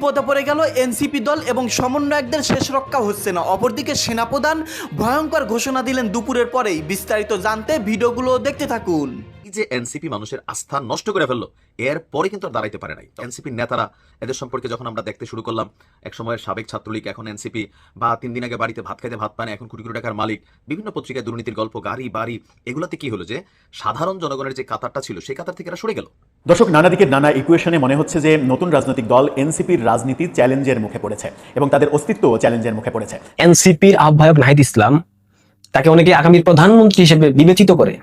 বিপদে পড়ে গেল এনসিপি দল এবং সমন্বয়কদের শেষ রক্ষা হচ্ছে না। অপরদিকে সেনাপ্রধান ভয়ঙ্কর ঘোষণা দিলেন দুপুরের পরেই। বিস্তারিত জানতে ভিডিওগুলো দেখতে থাকুন। যে এনসিপি মানুষের আস্থা নষ্ট করে ফেলল, এর পরে কিন্তু দাঁড়াইতে পারে নাই। এনসিপির নেতারা এদের সম্পর্কে যখন আমরা দেখতে শুরু করলাম এক সময়ের সাবেক ছাত্রলীগ, এখন এনসিপি, বা তিন দিন আগে বাড়িতে ভাত খাইতে ভাত পানে, এখন কোটি কোটি টাকার মালিক, বিভিন্ন পত্রিকায় দুর্নীতির গল্প, গাড়ি, বাড়ি, এগুলোতে কি হলো যে, সাধারণ জনগণের যে কাতারটা ছিল, সেই কাতার থেকে এরা সরে গেল। দর্শক, নানা দিকের নানা ইকুয়েশনে মনে হচ্ছে যে নতুন রাজনৈতিক দল এনসিপির রাজনীতি চ্যালেঞ্জের মুখে পড়েছে এবং তাদের অস্তিত্ব চ্যালেঞ্জের মুখে পড়েছে। এনসিপির আহ্বায়ক নাহিদ ইসলাম তাকে অনেকে আগামী প্রধানমন্ত্রী হিসেবে বিবেচিত করে,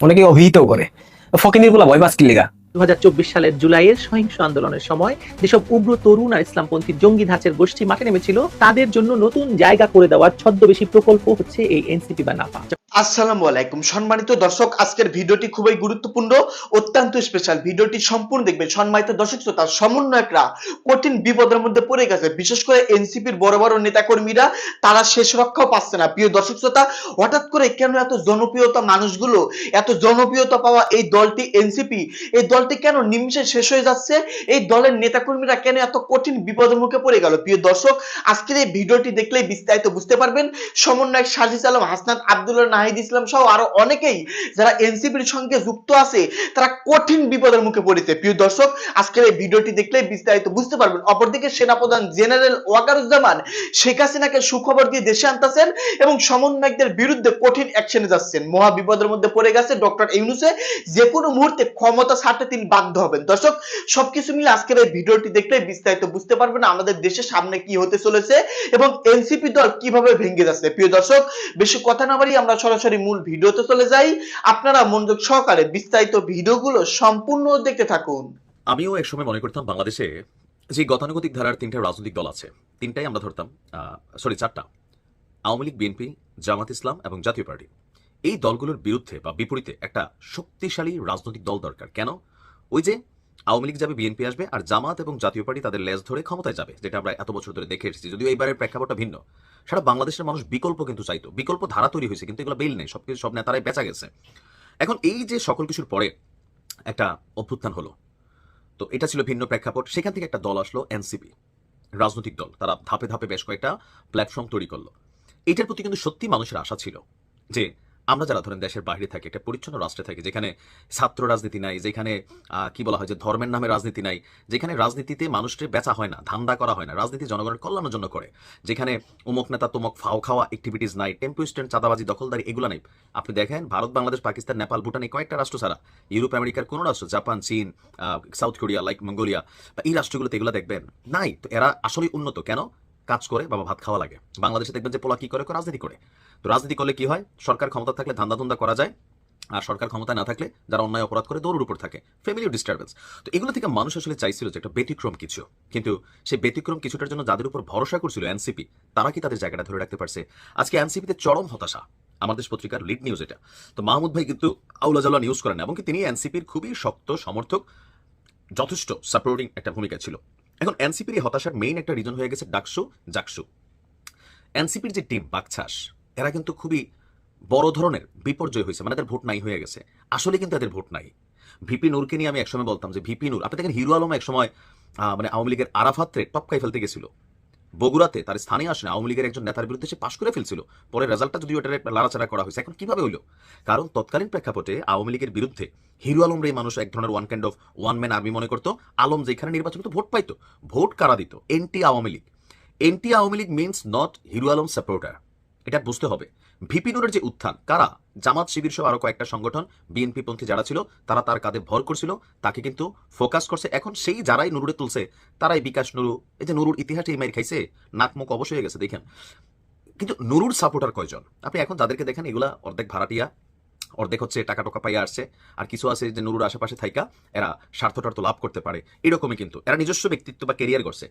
অনেকে অভিহিত করে। ফকিনির বলা ভয় বাস্কির লেগা। দু সালের জুলাইয়ের সহিংস আন্দোলনের সময় যেসব উগ্র তরুণ আর ইসলামপন্থী জঙ্গি ধাঁচের গোষ্ঠী মাঠে নেমেছিল, তাদের জন্য নতুন জায়গা করে দেওয়ার ছদ্মবেশী প্রকল্প হচ্ছে এই এনসিপি বা নাপা। আসসালামু আলাইকুম। সম্মানিত দর্শক, আজকের ভিডিওটি খুবই গুরুত্বপূর্ণ, অত্যন্ত স্পেশাল ভিডিওটি সম্পূর্ণ দেখবেন। সম্মানিত দর্শক, শ্রোতা, সমন্বয়করা কঠিন বিপদের মধ্যে পড়ে গেছে। বিশেষ করে এনসিপির বড় বড় নেতাকর্মীরা, তারা শেষ রক্ষাও পাচ্ছে না। প্রিয় দর্শক, শ্রোতা, হঠাৎ করে কেন এত জনপ্রিয়তা মানুষগুলো, এত জনপ্রিয়তা পাওয়া এই দলটি এনসিপি? এই দলটি কেন নিমিষে শেষ হয়ে যাচ্ছে? এই দলের নেতাকর্মীরা কেন এত কঠিন বিপদের মুখে পড়ে গেল? প্রিয় দর্শক, আজকের এই ভিডিওটি দেখলেই বিস্তারিত বুঝতে পারবেন। সমন্বয়ক সাজিস আলম, হাসনাত আব্দুল্লাহ, নাহিদ ইসলাম সহ আরও অনেকেই যারা এনসিপির সঙ্গে যুক্ত আছে, তারা কঠিন বিপদের মুখে পড়েছে। প্রিয় দর্শক, আজকের এই ভিডিওটি দেখলেই বিস্তারিত বুঝতে পারবেন। অপরদিকে সেনাপ্রধান জেনারেল ওয়াকারুজ্জামান শেখ হাসিনাকে সুখবর দিয়ে দেশে আনতেছেন এবং সমন্বয়কদের বিরুদ্ধে কঠিন অ্যাকশনে যাচ্ছেন। মহা বিপদের মধ্যে পড়ে গেছে ডক্টর ইউনুসে। যে কোনো মুহূর্তে ক্ষমতা ছাড়তে তিনি বাধ্য হবেন। দর্শক, সবকিছু মিলে আজকের এই ভিডিওটি দেখলে বিস্তারিত বুঝতে পারবেন আমাদের দেশের সামনে কি হতে চলেছে এবং এনসিপি দল কীভাবে ভেঙে যাচ্ছে। প্রিয় দর্শক, বেশি কথা না বাড়ি আমরা সরাসরি মূল ভিডিওতে চলে যাই। আপনারা মনোযোগ সহকারে বিস্তারিত ভিডিওগুলো সম্পূর্ণ দেখতে থাকুন। আমিও এক সময় মনে করতাম বাংলাদেশে যে গতানুগতিক ধারার তিনটা রাজনৈতিক দল আছে। তিনটাই আমরা ধরতাম সরি চারটা। আওয়ামী লীগ, বিএনপি, জামাত ইসলাম এবং জাতীয় পার্টি। এই দলগুলোর বিরুদ্ধে বা বিপরীতে একটা শক্তিশালী রাজনৈতিক দল দরকার। কেন? ওই যে আওয়ামী লীগ যাবে, বিএনপি আসবে, আর জামাত এবং জাতীয় পার্টি তাদের লেজ ধরে ক্ষমতায় যাবে, যেটা আমরা এত বছর ধরে দেখে এসেছি। যদিও এইবারের প্রেক্ষাপটটা ভিন্ন। সারা বাংলাদেশের মানুষ বিকল্প কিন্তু চাইতো। বিকল্প ধারা তৈরি হয়েছে, কিন্তু এগুলো বেল নেই সবকিছু সব নেতারাই বেচা গেছে। এখন এই যে সকল কিছুর পরে একটা অভ্যুত্থান হলো, তো এটা ছিল ভিন্ন প্রেক্ষাপট। সেখান থেকে একটা দল আসলো, এনসিপি, রাজনৈতিক দল। তারা ধাপে ধাপে বেশ কয়েকটা প্ল্যাটফর্ম তৈরি করল। এটার প্রতি কিন্তু সত্যি মানুষের আশা ছিল যে আমরা যারা ধরেন দেশের বাইরে থাকি, একটা পরিচ্ছন্ন রাষ্ট্রে থাকি, যেখানে ছাত্র রাজনীতি নাই, যেখানে কি বলা হয় যে ধর্মের নামে রাজনীতি নাই, যেখানে রাজনীতিতে মানুষের বেচা হয় না, ধান্দা করা হয় না, রাজনীতি জনগণের কল্যাণের জন্য করে, যেখানে অমুক নেতা তমক ফাও খাওয়া অ্যাক্টিভিটিস নাই, টেম্পো স্ট্যান্ড, চাঁদাবাজি, দখলদারি, এগুলো নেই। আপনি দেখেন, ভারত, বাংলাদেশ, পাকিস্তান, নেপাল, ভুটান এই কয়েকটা রাষ্ট্র ছাড়া, ইউরোপ, আমেরিকার কোনো রাষ্ট্র, জাপান, চীন সাউথ কোরিয়া, লাইক মঙ্গোলিয়া, বা এই রাষ্ট্রগুলোতে এগুলো দেখবেন, নাই। তো এরা আসলেই উন্নত। কেন? কাজ করে বাবা ভাত খাওয়া লাগে। বাংলাদেশে দেখবেন যে পোলা কি করে রাজনীতি করে। তো রাজনীতি করলে কি হয়? সরকার ক্ষমতা থাকলে ধান্দা ধুন্দা করা যায়, আর সরকার ক্ষমতায় না থাকলে যারা অন্যায় অপরাধ করে দৌড়ের উপর থাকে ফ্যামিলি ডিস্টারবেন্স তো এগুলো থেকে মানুষ আসলে চাইছিল যে একটা ব্যতিক্রম কিছু। কিন্তু সেই ব্যতিক্রম কিছুটার জন্য যাদের উপর ভরসা করছিল এনসিপি, তারা কি তাদের জায়গাটা ধরে রাখতে পারছে? আজকে এনসিপিতে চরম হতাশা। আমাদের পত্রিকার লিড নিউজ এটা। তো মাহমুদ ভাই কিন্তু আউলা জাউলা নিউজ করেন, এবং তিনি এনসিপির খুবই শক্ত, সমর্থক, যথেষ্ট সাপোর্টিং একটা ভূমিকা ছিল। এখন এনসিপির এই হতাশার মেইন একটা রিজন হয়ে গেছে ডাকসু, জাকসু। এনসিপির যে টিম বাকছাস, এরা কিন্তু খুবই বড় ধরনের বিপর্যয় হয়েছে মানে তাদের ভোট নাই হয়ে গেছে। আসলে কিন্তু তাদের ভোট নাই। ভিপি নূরকে নিয়ে আমি একসময় বলতাম যে ভিপি নূর আপনি দেখেন হিরো আলম একসময় মানে আওয়ামী লীগের আরাফাত্রে টপকাই ফেলতে গেছিল। বগুড়াতে তার স্থানে আসনে আওয়ামী লীগের একজন নেতার বিরুদ্ধে সে পাশ করে ফেলছিল। পরে রেজাল্টটা যদিও এটা লাড়াচাড়া করা হয়েছে, এখন কীভাবে হলো? কারণ তৎকালীন প্রেক্ষাপটে আওয়ামী লীগের বিরুদ্ধে হিরু আলম রে মানুষ এক ধরনের one kind of one man army মনে করতো। আলম যেখানে নির্বাচন করতো, ভোট পাইতো, ভোট কারা দিত? Anti Awami League. Anti Awami League means not Hero Alom supporter এটা বুঝতে হবে। ভিপিনুরের যে উত্থান, কারা? জামাত শিবির সহ আরও কয়েকটা সংগঠন, বিএনপি পন্থী যারা ছিল, তারা তার কাঁধে ভর করছিল, তাকে কিন্তু ফোকাস করছে। এখন সেই যারাই নুরুরে তুলছে, তারাই বিকাশ নুরু, এই যে নুরুর ইতিহাসে এই মাইর খাইছে, নাক মুখ অবশ্যই হয়ে গেছে, দেখেন। কিন্তু নুরুর সাপোর্টার কয়জন? আপনি এখন যাদেরকে দেখেন, এগুলা অর্ধেক ভাড়াটিয়া, অর্ধেক হচ্ছে টাকা টাকা পাইয়া আসছে, আর কিছু আছে যে নুরুর আশেপাশে থাইকা, এরা স্বার্থ লাভ করতে পারে, এরকমই কিন্তু। এরা নিজস্ব ব্যক্তিত্ব বা কেরিয়ার করছে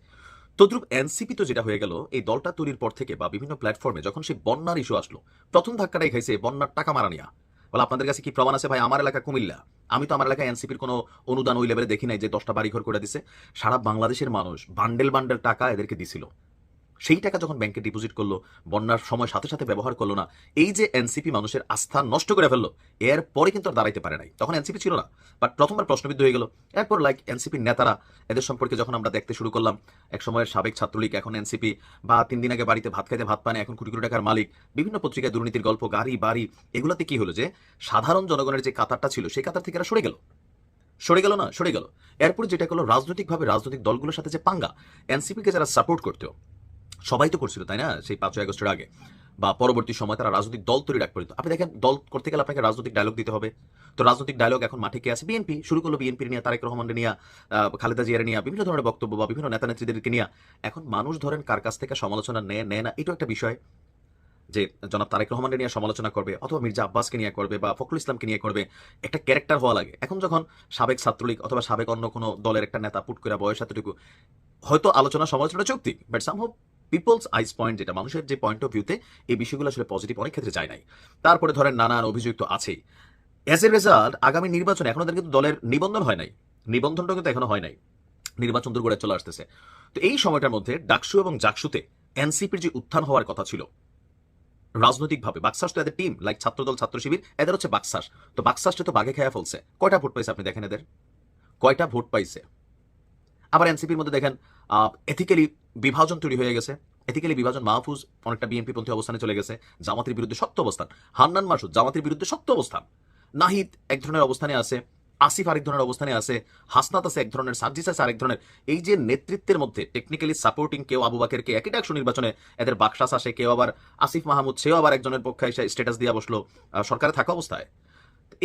তদ্রুপ এনসিপি তো যেটা হয়ে গেল, এই দলটা তৈরির পর থেকে বা বিভিন্ন প্ল্যাটফর্মে যখন সেই বন্যার ইস্যু আসলো, প্রথম ধাক্কাটাই খাইছে বন্যার টাকা মারা নিয়া। বলে আপনাদের কাছে কি প্রমাণ আছে ভাই? আমার এলাকা কুমিল্লা। আমি তো আমার এলাকায় এনসিপির কোনো অনুদান ওই লেভেলে দেখি নাই যে দশটা বাড়িঘর করে দিছে। সারা বাংলাদেশের মানুষ বান্ডেল বান্ডেল টাকা এদেরকে দিছিল। সেই টাকা যখন ব্যাংকে ডিপোজিট করল, বন্যার সময় সাথে সাথে ব্যবহার করল না, এই যে এনসিপি মানুষের আস্থা নষ্ট করে ফেলল এর পরে কিন্তু আর দাঁড়াইতে পারে নাই। তখন এনসিপি ছিল না। বাট প্রথমবার প্রশ্নবিদ্ধ হয়ে গেল। এরপর লাইক এনসিপির নেতারা এদের সম্পর্কে যখন আমরা দেখতে শুরু করলাম এক সময়ের সাবেক ছাত্রলীগ, এখন এনসিপি বা তিন দিন আগে বাড়িতে ভাত খাইতে ভাত পানে এখন কোটি কোটি টাকার মালিক, বিভিন্ন পত্রিকায় দুর্নীতির গল্প, গাড়ি, বাড়ি, এগুলোতে কি হলো যে, সাধারণ জনগণের যে কাতারটা ছিল, সেই কাতার থেকে এরা সরে গেল। সরে গেল না, সরে গেল। এরপর যেটা হলো রাজনৈতিকভাবে রাজনৈতিক দলগুলোর সাথে যে পাঙ্গা এনসিপিকে যারা সাপোর্ট করতো সবাই তো করছিল, তাই না? সেই পাঁচই আগস্টের আগে। বা পরবর্তী সময় তারা রাজনৈতিক দল তৈরি ডাক পড়িত আপনি দেখেন, দল করতে গেলে আপনাকে রাজনৈতিক ডায়লগ দিতে হবে। তো রাজনৈতিক ডায়লগ এখন মাঠে কে আছে? বিএনপি শুরু করল বিএনপির নিয়ে, তারেক রহমানের নিয়ে খালেদা জিয়ার নিয়ে, বিভিন্ন ধরনের বক্তব্য বা বিভিন্ন নেতা নেত্রীদেরকে নিয়ে। এখন মানুষ ধরেন কার কাছ থেকে সমালোচনা নেয় নেয় না? এটাও একটা বিষয় যে, জনাব তারেক রহমানের নিয়ে সমালোচনা করবে, অথবা মির্জা আব্বাসকে নিয়ে করবে, বা ফখরুল ইসলামকে নিয়ে করবে। একটা ক্যারেক্টার হওয়া লাগে। এখন যখন সাবেক ছাত্রলীগ অথবা সাবেক অন্য কোনো দলের একটা নেতা পুট করে বয়স এতটুকু, হয়তো আলোচনা সমালোচনা চুক্তি but somehow people's eyes point যেটা মানুষের যে পয়েন্ট অফ ভিউতে এই বিষয়গুলো আসলে পজিটিভ অনেক ক্ষেত্রে যায় নাই। তারপরে ধরেন নানান অভিযোগ তো আছেই। অ্যাজ এ রেজাল্ট আগামী নির্বাচনে এখনও কিন্তু দলের নিবন্ধন হয় নাই। নিবন্ধনটা কিন্তু এখনও হয় নাই। নির্বাচন দূর করে চলে আসতেছে। তো এই সময়টার মধ্যে ডাকসু এবং জাকসুতে এনসিপির যে উত্থান হওয়ার কথা ছিল, রাজনৈতিকভাবে বাক্সাস তো এদের টিম লাইক ছাত্রদল, ছাত্র শিবির, এদের হচ্ছে বাক্সাস। তো বাক্সাসটা তো বাঘে খেয়া ফেলছে। কয়টা ভোট পাইছে আপনি দেখেন এদের? কয়টা ভোট পাইছে? আবার এনসিপির মধ্যে দেখেন এথিক্যালি বিভাজন তৈরি হয়ে গেছে। এথিক্যালি বিভাজন মাহফুজ অনেকটা বিএনপি পন্থী অবস্থানে চলে গেছে। জামাতের বিরুদ্ধে শক্ত অবস্থান। হান্নান মাসুদ, জামাতের বিরুদ্ধে শক্ত অবস্থান। নাহিদ এক ধরনের অবস্থানে আছে, আসিফ আরেক ধরনের অবস্থানে আছে, হাসনাত আছে এক ধরনের, সার্জিস আছে আরেক ধরনের। এই যে নেতৃত্বের মধ্যে টেকনিক্যালি সাপোর্টিং কেউ আবু বাকেরকে একই ডাকসু নির্বাচনে এদের বাকশাস আসে, কেউ আবার আসিফ মাহমুদ, সেও আবার একজনের পক্ষে এসে স্ট্যাটাস দিয়ে বসল সরকারে থাকা অবস্থায়।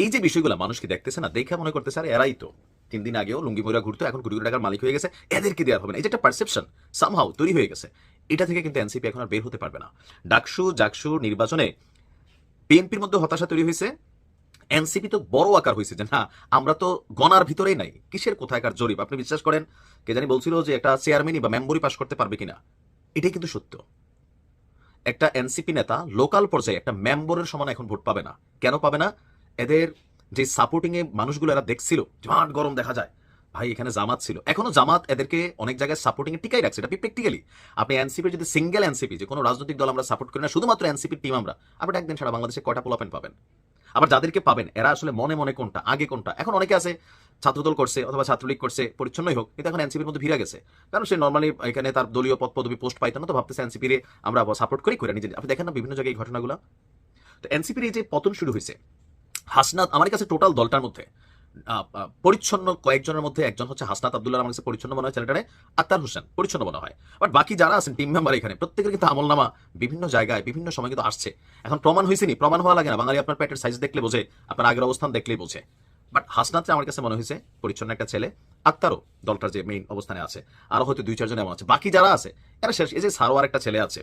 এই যে বিষয়গুলো মানুষ কি দেখতেছে না, দেখে মনে করতেছে, আর এরাই তো। তিন দিন আগেও লুঙ্গি ময়রা ঘুরতো, এখন কোটি কোটি টাকার মালিক হয়ে গেছে। এদেরকে দেওয়া হবে না। এই যে একটা পারসেপশন সামহাও তৈরি হয়ে গেছে। এটা থেকে কিন্তু এনসিপি এখন আর বের হতে পারবে না। ডাকসু, জাকসু নির্বাচনে বিএনপির মধ্যে হতাশা তৈরি হয়েছে। এনসিপি তো বড় আকার হয়েছে যে, না, আমরা তো গণার ভিতরেই নাই। কিসের কোথায়কার জরিপ? আপনি বিশ্বাস করেন? কে জানি বলছিল যে একটা চেয়ারম্যানই বা মেম্বরই পাশ করতে পারবে কিনা। এটাই কিন্তু সত্য। একটা এনসিপি নেতা লোকাল পর্যায়ে একটা মেম্বরের সমান এখন ভোট পাবে না। কেন পাবে না? এদের যে সাপোর্টিং এ মানুষগুলো এরা দেখছিল মাঠ গরম দেখা যায়। ভাই, এখানে জামাত ছিল। এখনও জামাত এদেরকে অনেক জায়গায় সাপোর্টিং টিকাই রাখছে, এটা প্র্যাকটিক্যালি আপনি এনসিপি যদি সিঙ্গেল এনসিপি যে কোনো রাজনৈতিক দল আমরা সাপোর্ট করি না, শুধুমাত্র এনসিপির টিম আমরা, আপনি একদিন সারা বাংলাদেশে কয়টা পোলাপেন পাবেন? আবার যাদেরকে পাবেন, এরা আসলে মনে মনে কোনটা, আগে কোনটা? এখন অনেকে আছে, ছাত্রদল করছে অথবা ছাত্রলীগ করছে, পরিচ্ছন্নই হোক, কিন্তু এখন এনসিপির মধ্যে ভিড়া গেছে। কারণ সে নর্মালি এখানে তার দলীয় পদ পদবি পোস্ট পাইতো না, তো ভাবতেছে এনসিপির আমরা সাপোর্ট করি, করে। নিজে আপনি দেখেন না বিভিন্ন জায়গায় এই ঘটনাগুলো? তো এনসিপির এই যে পতন শুরু হয়েছে হাসনাত, আমার কাছে টোটাল দলটার মধ্যে পরিচ্ছন্ন কয়েকজনের মধ্যে একজন হচ্ছে হাসনাত আব্দুল্লাহ, আমার কাছে পরিচ্ছন্ন মনে হয় ছেলেটারে, আক্তার হোসেন, পরিচ্ছন্ন মনে হয়। বাট বাকি যারা আছেন টিম মেম্বার এখানে, প্রত্যেকের কিন্তু আমলনামা বিভিন্ন জায়গায়, বিভিন্ন সময় কিন্তু আসছে। এখন প্রমাণ হয়েছে নি? প্রমাণ হওয়া লাগে না। বাঙালি আপনার পেটের সাইজ দেখলে বোঝে, আপনার আগের অবস্থান দেখলেই বোঝে। বাট হাসনাতটা আমার কাছে মনে হয়েছে, পরিচ্ছন্ন একটা ছেলে, আক্তারও দলটার যে মেইন অবস্থানে আছে। আরও হয়তো দুই, চারজন এমন আছে। বাকি যারা আছে, এরা শেষ, এই যে সারোয়ার একটা ছেলে আছে।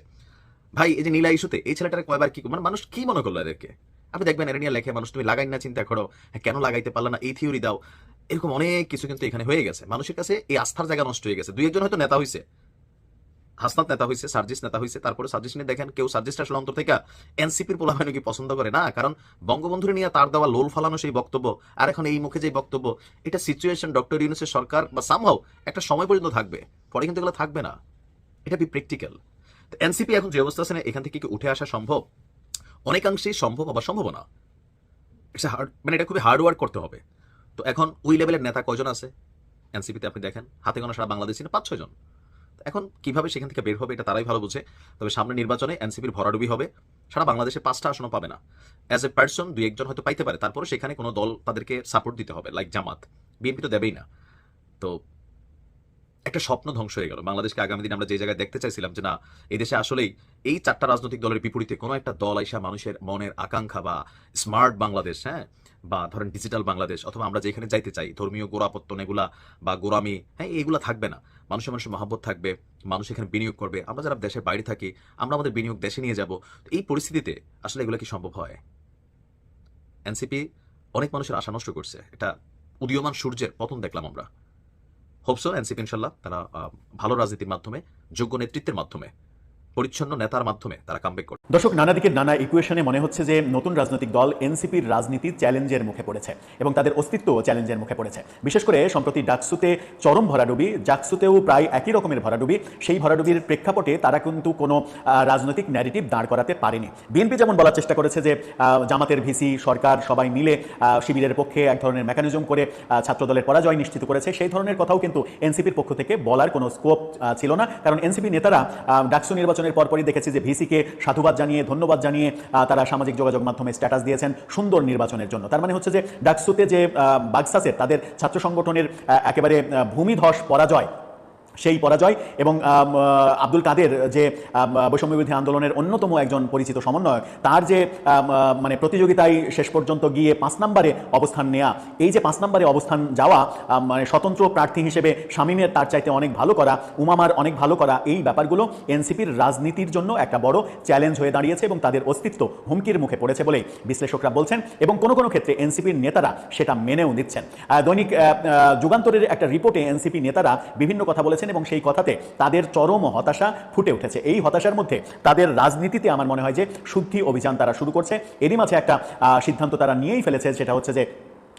ভাই, এই যে নীলা ইস্যুতে, এই ছেলেটার কয়বার কি মানে মানুষ কি মনে করল এদেরকে? আপনি দেখবেন এটা নিয়ে লেখে মানুষ তুমি লাগাই না চিন্তা করো। হ্যাঁ, কেন লাগাইতে পারল না? এই থিওরি দাও। এরকম অনেক কিছু কিন্তু এখানে হয়ে গেছে। মানুষের কাছে এই আস্থার জায়গা নষ্ট হয়ে গেছে। দুই একজন হয়তো নেতা হয়েছে হাসনাত নেতা হয়েছে সার্জিস নেতা হয়েছে তারপরে সার্জিস নিয়ে দেখেন কেউ সার্জিসটা আসলে অন্তর থেকে এনসিপির পোলাপানি কি পছন্দ করে? না কারণ বঙ্গবন্ধুর নিয়ে তার দেওয়া লোল ফালানো সেই বক্তব্য আর এখন এই মুখে যে বক্তব্য এটা সিচুয়েশন ডক্টর ইউনুসের সরকার বা সামহাও একটা সময় পর্যন্ত থাকবে। পরে কিন্তু এগুলো থাকবে না। এটা বি প্র্যাকটিক্যাল এনসিপি এখন যে অবস্থা আছে না, এখান থেকে কি উঠে আসা সম্ভব? অনেকাংশেই সম্ভব আবার সম্ভব না a hard- মানে এটা খুবই হার্ড ওয়ার্ক করতে হবে। তো এখন ওই লেভেলের নেতা কয়জন আছে? এনসিপিতে আপনি দেখেন, হাতে গোনা সারা বাংলাদেশি না পাঁচ ছয় জন। তো এখন কীভাবে সেখান থেকে বের হবে এটা তারাই ভালো বুঝে। তবে সামনে নির্বাচনে এনসিপির ভরাডুবি হবে, সারা বাংলাদেশে পাঁচটা আসনও পাবে না। অ্যাজ এ পার্সন দুই একজন হয়তো পাইতে পারে তারপরে সেখানে কোনো দল তাদেরকে সাপোর্ট দিতে হবে লাইক জামাত। বিএনপি তো দেবেই না। তো একটা স্বপ্ন ধ্বংস হয়ে গেল। বাংলাদেশকে আগামী দিনে আমরা যে জায়গায় দেখতে চাইছিলাম যে না, এই দেশে আসলেই এই চারটা রাজনৈতিক দলের বিপরীতে কোনো একটা দল আইসা মানুষের মনের আকাঙ্ক্ষা বা স্মার্ট বাংলাদেশ হ্যাঁ বা ধরেন ডিজিটাল বাংলাদেশ, অথবা আমরা যেখানে যাইতে চাই, ধর্মীয় গোড়াপত্তন এগুলা বা গোড়ামি হ্যাঁ এগুলা থাকবে না। মানুষের মানুষের মহাব্বত থাকবে, মানুষ এখানে বিনিয়োগ করবে। আমরা যারা দেশের বাইরে থাকি, আমরা আমাদের বিনিয়োগ দেশে নিয়ে যাব। এই পরিস্থিতিতে আসলে এগুলো কি সম্ভব হয়? এনসিপি অনেক মানুষের আশা নষ্ট করছে। এটা উদীয়মান সূর্যের পতন দেখলাম আমরা। হোপসো এনসিপি ইনশাল্লাহ তারা ভালো রাজনীতির মাধ্যমে যোগ্য নেতৃত্বের মাধ্যমে। পরিচ্ছন্ন নেতার মাধ্যমে তারা কামব্যাক করবে দর্শক নানা দিকের নানা ইকুয়েশনে মনে হচ্ছে যে নতুন রাজনৈতিক দল এনসিপির রাজনীতি চ্যালেঞ্জের মুখে পড়েছে এবং তাদের অস্তিত্ব চ্যালেঞ্জের মুখে পড়েছে। বিশেষ করে সম্প্রতি ডাকসুতে চরম ভরাডুবি জাকসুতেও প্রায় একই রকমের ভরাডুবি, সেই ভরাডুবির প্রেক্ষাপটে তারা কিন্তু কোনো রাজনৈতিক ন্যারেটিভ দাঁড় করাতে পারেনি। বিএনপি যেমন বলার চেষ্টা করেছে যে জামাতের ভিসি, সরকার সবাই মিলে শিবিরের পক্ষে এক ধরনের মেকানিজম করে ছাত্রদলের পরাজয় নিশ্চিত করেছে, সেই ধরনের কথাও কিন্তু এনসিপির পক্ষ থেকে বলার কোনো স্কোপ ছিল না। কারণ এনসিপি নেতারা ডাকসু ডাকসু নির্বাচনের পরপরই দেখেছি যে ভিসিকে সাধুবাদ জানিয়ে, ধন্যবাদ জানিয়ে তারা সামাজিক যোগাযোগ মাধ্যমে স্ট্যাটাস দিয়েছেন সুন্দর নির্বাচনের জন্য। তার মানে হচ্ছে যে ডাকসুতে যে বাগসাসের তাদের ছাত্র সংগঠনের একেবারে ভূমিধস পরাজয় সেই পরাজয় এবং আব্দুল কাদের যে আম, বৈষম্য বিরোধী আন্দোলনের অন্যতম একজন পরিচিত সমন্বয়ক তার যে মানে প্রতিযোগিতায় শেষ পর্যন্ত গিয়ে পাঁচ নম্বরে অবস্থান নেওয়া এই যে পাঁচ নম্বরে অবস্থান যাওয়া মানে স্বতন্ত্র প্রার্থী হিসেবে শামীমের তার চাইতে অনেক ভালো করা উমামার অনেক ভালো করা এই ব্যাপারগুলো এনসিপির রাজনীতির জন্য একটা বড় চ্যালেঞ্জ হয়ে দাঁড়িয়েছে এবং তাদের অস্তিত্ব হুমকির মুখে পড়েছে বলেই বিশ্লেষকরা বলছেন এবং কোনো কোনো ক্ষেত্রে এনসিপির নেতারা সেটা মেনেও নিচ্ছেন। দৈনিক যুগান্তরের একটা রিপোর্টে এনসিপি নেতারা বিভিন্ন কথা বলেছেন এবং সেই কথাতে তাদের চরম হতাশা ফুটে উঠেছে। এই হতাশার মধ্যে তাদের রাজনীতিতে আমার মনে হয় যে শুদ্ধি অভিযান তারা শুরু করছে। এরই মাঝে একটা সিদ্ধান্ত তারা নিয়েই ফেলেছে সেটা হচ্ছে যে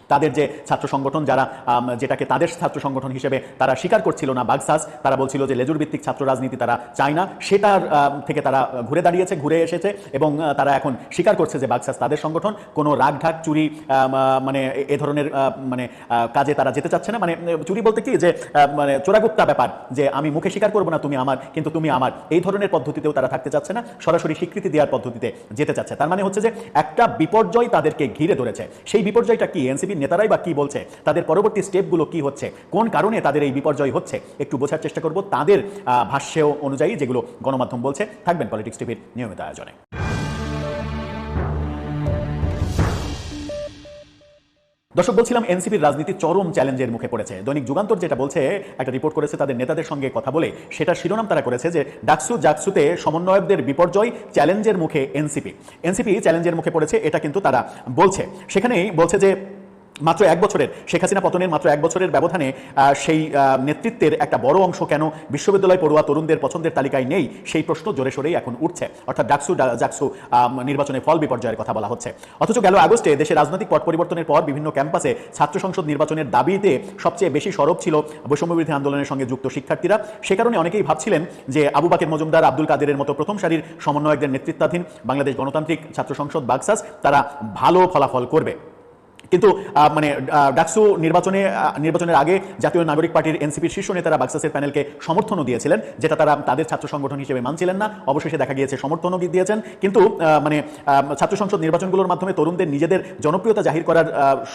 তাদের যে ছাত্র সংগঠন যারা যেটাকে তাদের ছাত্র সংগঠন হিসেবে তারা স্বীকার করছিল না, বাগসাস, তারা বলছিল যে লেজুর ভিত্তিক ছাত্র রাজনীতি তারা চায় না। সেটার থেকে তারা ঘুরে দাঁড়িয়েছে, ঘুরে এসেছে এবং তারা এখন স্বীকার করছে যে বাগসাস তাদের সংগঠন কোনো রাগঢাক, চুরি মানে এ- ধরনের মানে কাজে তারা যেতে চাচ্ছে না। মানে চুরি বলতে কি যে মানে চোরাগুপ্তা ব্যাপার, যে আমি মুখে স্বীকার করব না, তুমি আমার, কিন্তু তুমি আমার। এই ধরনের পদ্ধতিতেও তারা থাকতে চাচ্ছে না, সরাসরি স্বীকৃতি দেওয়ার পদ্ধতিতে যেতে চাচ্ছে। তার মানে হচ্ছে যে একটা বিপর্যয় তাদেরকে ঘিরে ধরেছে। সেই বিপর্যয়টা কি? এনসিপির নেতারাই বা কি বলছে? তাদের পরবর্তী স্টেপগুলো কি হচ্ছে? কোন কারণে তাদের এই বিপর্যয় হচ্ছে? একটু বোঝার চেষ্টা করব তাদের আহ, ভাষ্যেও অনুযায়ী যেগুলো গণমাধ্যম বলছে থাকবেন পলিটিক্স টিভির নিয়মিত আয়োজনে। দর্শক বলছিলাম এনসিপির রাজনীতি চরম চ্যালেঞ্জের মুখে পড়েছে। দৈনিক যুগান্তর যেটা বলছে একটা রিপোর্ট করেছে তাদের নেতাদের সঙ্গে কথা বলে সেটা শিরোনাম তারা করেছে যে ডাকসু জাকসুতে সমন্বয়কদের বিপর্যয় চ্যালেঞ্জের মুখে এনসিপি। এনসিপি চ্যালেঞ্জের মুখে পড়েছে এটা কিন্তু তারা বলছে। সেখানেই বলছে যে মাত্র এক বছরের শেখ হাসিনা পতনের মাত্র এক বছরের ব্যবধানে সেই নেতৃত্বের একটা বড় অংশ কেন বিশ্ববিদ্যালয় পড়ুয়া তরুণদের পছন্দের তালিকায় নেই? সেই প্রশ্ন জোরে সোরেই এখন উঠছে। অর্থাৎ ডাকসু ডা- জাকসু আম, নির্বাচনে ফল বিপর্যয়ের কথা বলা হচ্ছে। অথচ গেল আগস্টে দেশের রাজনৈতিক পট পরিবর্তনের পর বিভিন্ন ক্যাম্পাসে ছাত্র সংসদ নির্বাচনের দাবিতে সবচেয়ে বেশি সরব ছিল বৈষম্যবিরোধী আন্দোলনের সঙ্গে যুক্ত শিক্ষার্থীরা। সে কারণে অনেকেই ভাবছিলেন যে আবু বাকের মজুমদার আব্দুল কাদেরের মতো প্রথম সারির সমন্বয়কদের নেতৃত্বাধীন বাংলাদেশ গণতান্ত্রিক ছাত্র সংসদ বাকসাস তারা ভালো ফলাফল করবে। কিন্তু মানে ডাকসু নির্বাচনে নির্বাচনের আগে জাতীয় নাগরিক পার্টির এনসিপির শীর্ষ নেতারা বাক্সাসের প্যানেলকে সমর্থনও দিয়েছিলেন, যেটা তারা তাদের ছাত্র সংগঠন হিসেবে মানছিলেন না। অবশেষে দেখা গিয়েছে সমর্থনও দিয়েছেন। কিন্তু মানে ছাত্র সংসদ নির্বাচনগুলোর মাধ্যমে তরুণদের নিজেদের জনপ্রিয়তা জাহির করার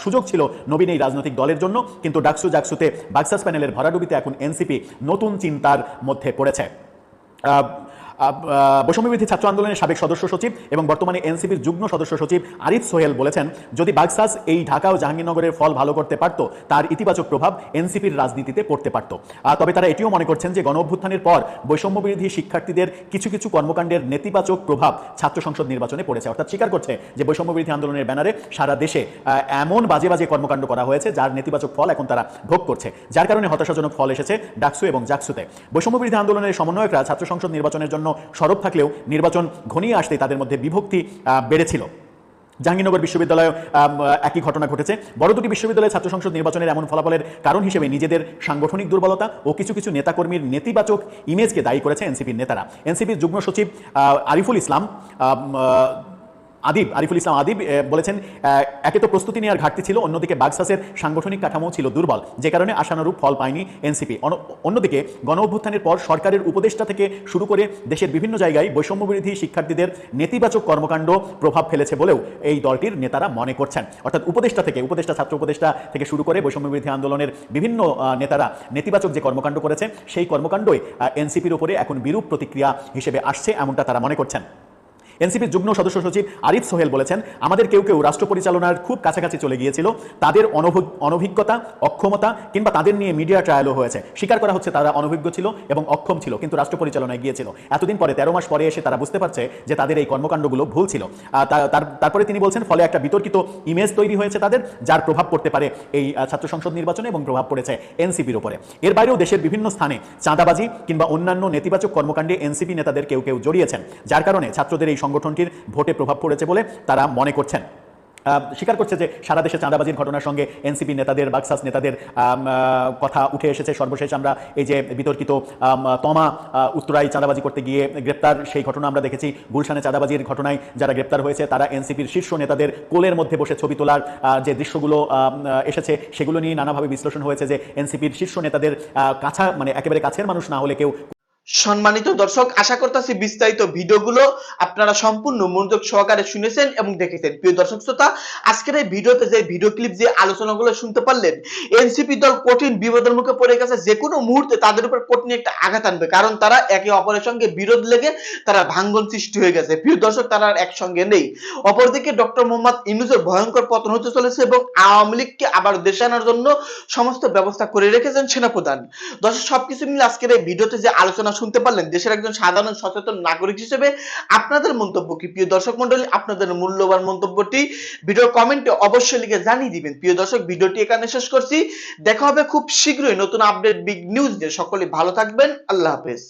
সুযোগ ছিল নবীন এই রাজনৈতিক দলের জন্য। কিন্তু ডাকসু জাকসুতে বাক্সাস প্যানেলের ভরাডুবিতে এখন এনসিপি নতুন চিন্তার মধ্যে পড়েছে। বৈষম্যবিধি ছাত্র আন্দোলনের সাবেক সদস্য সচিব এবং বর্তমানে এনসিপির যুগ্ম সদস্য সচিব আরিফ সোহেল বলেছেন, যদি বাগসাস এই ঢাকা ও জাহাঙ্গীরনগরের ফল ভালো করতে পারত, তার ইতিবাচক প্রভাব এনসিপির রাজনীতিতে পড়তে পারত। তবে তারা এটিও মনে করছেন যে গণ অভ্যুত্থানের পর বৈষম্যবিরোধী শিক্ষার্থীদের কিছু কিছু কর্মকাণ্ডের নেতিবাচক প্রভাব ছাত্র সংসদ নির্বাচনে পড়েছে। অর্থাৎ স্বীকার করছে যে বৈষম্যবিরোধী আন্দোলনের ব্যানারে সারা দেশে এমন বাজে বাজে কর্মকাণ্ড করা হয়েছে যার নেতিবাচক ফল এখন তারা ভোগ করছে। যার কারণে হতাশাজনক ফল এসেছে ডাকসু এবং জাকসুতে। বৈষম্যবিরোধী আন্দোলনের সমন্বয়করা ছাত্র সংসদ নির্বাচনের জন্য সরব থাকলেও নির্বাচন ঘনিয়ে আসতে তাদের মধ্যে বিভক্তি বেড়েছিল। জাহাঙ্গীরনগর বিশ্ববিদ্যালয়ে একই ঘটনা ঘটেছে। বড় দুটি বিশ্ববিদ্যালয়ের ছাত্র সংসদ নির্বাচনের এমন ফলাফলের কারণ হিসেবে নিজেদের সাংগঠনিক দুর্বলতা ও কিছু কিছু নেতাকর্মীর নেতিবাচক ইমেজকে দায়ী করেছে এনসিপির নেতারা। এনসিপির যুগ্ম সচিব আরিফুল ইসলাম আদিব, আরিফুল ইসলাম আদিব বলেছেন একে তো প্রস্তুতি নেওয়ার ঘাটতি ছিল, অন্যদিকে বাগসাসের সাংগঠনিক কাঠামো ছিল দুর্বল। যে কারণে আশানুরূপ ফল পায়নি এনসিপি। অন্যদিকে গণ অভ্যুত্থানের পর সরকারের উপদেষ্টা থেকে শুরু করে দেশের বিভিন্ন জায়গায় বৈষম্যবিরোধী শিক্ষার্থীদের নেতিবাচক কর্মকাণ্ড প্রভাব ফেলেছে বলেও এই দলটির নেতারা মনে করছেন। অর্থাৎ উপদেষ্টা থেকে, উপদেষ্টা, ছাত্র উপদেষ্টা থেকে শুরু করে বৈষম্যবিরোধী আন্দোলনের বিভিন্ন নেতারা নেতিবাচক যে কর্মকাণ্ড করেছে, সেই কর্মকাণ্ডই এনসিপির উপরে এখন বিরূপ প্রতিক্রিয়া হিসেবে আসছে, এমনটা তারা মনে করছেন। এনসিপির যুগ্ম সদস্য সচিব আরিফ সোহেল বলেছেন, আমাদের কেউ কেউ রাষ্ট্র পরিচালনার খুব কাছাকাছি চলে গিয়েছিল। তাদের অনভি- অনভিজ্ঞতা, অক্ষমতা কিংবা তাদের নিয়ে মিডিয়া ট্রায়ালও হয়েছে। স্বীকার করা হচ্ছে তারা অনভিজ্ঞ ছিল এবং অক্ষম ছিল, কিন্তু রাষ্ট্র পরিচালনায় গিয়েছিল। এতদিন পরে তেরো মাস পরে এসে তারা বুঝতে পারছে যে তাদের এই কর্মকাণ্ডগুলো ভুল ছিল। তারপরে তিনি বলছেন, ফলে একটা বিতর্কিত ইমেজ তৈরি হয়েছে তাদের, যার প্রভাব পড়তে পারে এই ছাত্র সংসদ নির্বাচনে এবং প্রভাব পড়েছে এনসিপির উপরে। এর বাইরেও দেশের বিভিন্ন স্থানে চাঁদাবাজি কিংবা অন্যান্য নেতিবাচক কর্মকাণ্ডে এনসিপি নেতাদের কেউ কেউ জড়িয়েছেন, যার কারণে ছাত্রদের এই সংগঠনটির ভোটে প্রভাব পড়েছে বলে তারা মনে করছেন। স্বীকার করছে যে সারা দেশে চাঁদাবাজির ঘটনার সঙ্গে এনসিপি নেতাদের, বাক্সাস নেতাদের কথা উঠে এসেছে। সর্বশেষ আমরা এই যে বিতর্কিত তমা উত্তরায় চাঁদাবাজি করতে গিয়ে গ্রেপ্তার, সেই ঘটনা আমরা দেখেছি। গুলশানে চাঁদাবাজির ঘটনায় যারা গ্রেপ্তার হয়েছে, তারা এনসিপির শীর্ষ নেতাদের কোলের মধ্যে বসে ছবি তোলার যে দৃশ্যগুলো এসেছে, সেগুলো নিয়ে নানাভাবে বিশ্লেষণ হয়েছে যে এনসিপির শীর্ষ নেতাদের কাছা মানে একেবারে কাছের মানুষ না হলে কেউ সম্মানিত দর্শক, আশা করতেছি বিস্তারিত ভিডিওগুলো আপনারা সম্পূর্ণ মনোযোগ সহকারে শুনেছেন এবং দেখেছেন। প্রিয় দর্শক শ্রোতা, আজকের এই ভিডিওতে যে ভিডিও ক্লিপ, যে আলোচনাগুলো শুনতে পারলেন, এনসিপি দল কঠিন বিপদের মুখে পড়ে গেছে। যে কোনো মুহূর্তে তাদের উপর কঠিন একটা আঘাত আনবে, কারণ তারা একে অপরের সঙ্গে বিরোধ লেগে তারা ভাঙ্গন সৃষ্টি হয়ে গেছে। প্রিয় দর্শক, তারা আর একসঙ্গে নেই। অপরদিকে ডক্টর মোহাম্মদ ইউনুসের ভয়ঙ্কর পতন হতে চলেছে এবং আওয়ামী লীগকে আবার দেশে আনার জন্য সমস্ত ব্যবস্থা করে রেখেছেন সেনাপ্রধান। দর্শক, সবকিছু মিলে আজকের এই ভিডিওতে যে আলোচনা শুনতে পারলেন? দেশের একজন সাধারণ সচেতন নাগরিক হিসেবে আপনাদের মন্তব্য কি? প্রিয় দর্শক মন্ডলী, আপনাদের মূল্যবান মন্তব্যটি ভিডিওর কমেন্টে অবশ্যই লিখে জানিয়ে দিবেন। প্রিয় দর্শক, ভিডিওটি এখানে শেষ করছি। দেখা হবে খুব শীঘ্রই নতুন আপডেট বিগ নিউজ দিয়ে সকলে ভালো থাকবেন। আল্লাহ হাফেজ।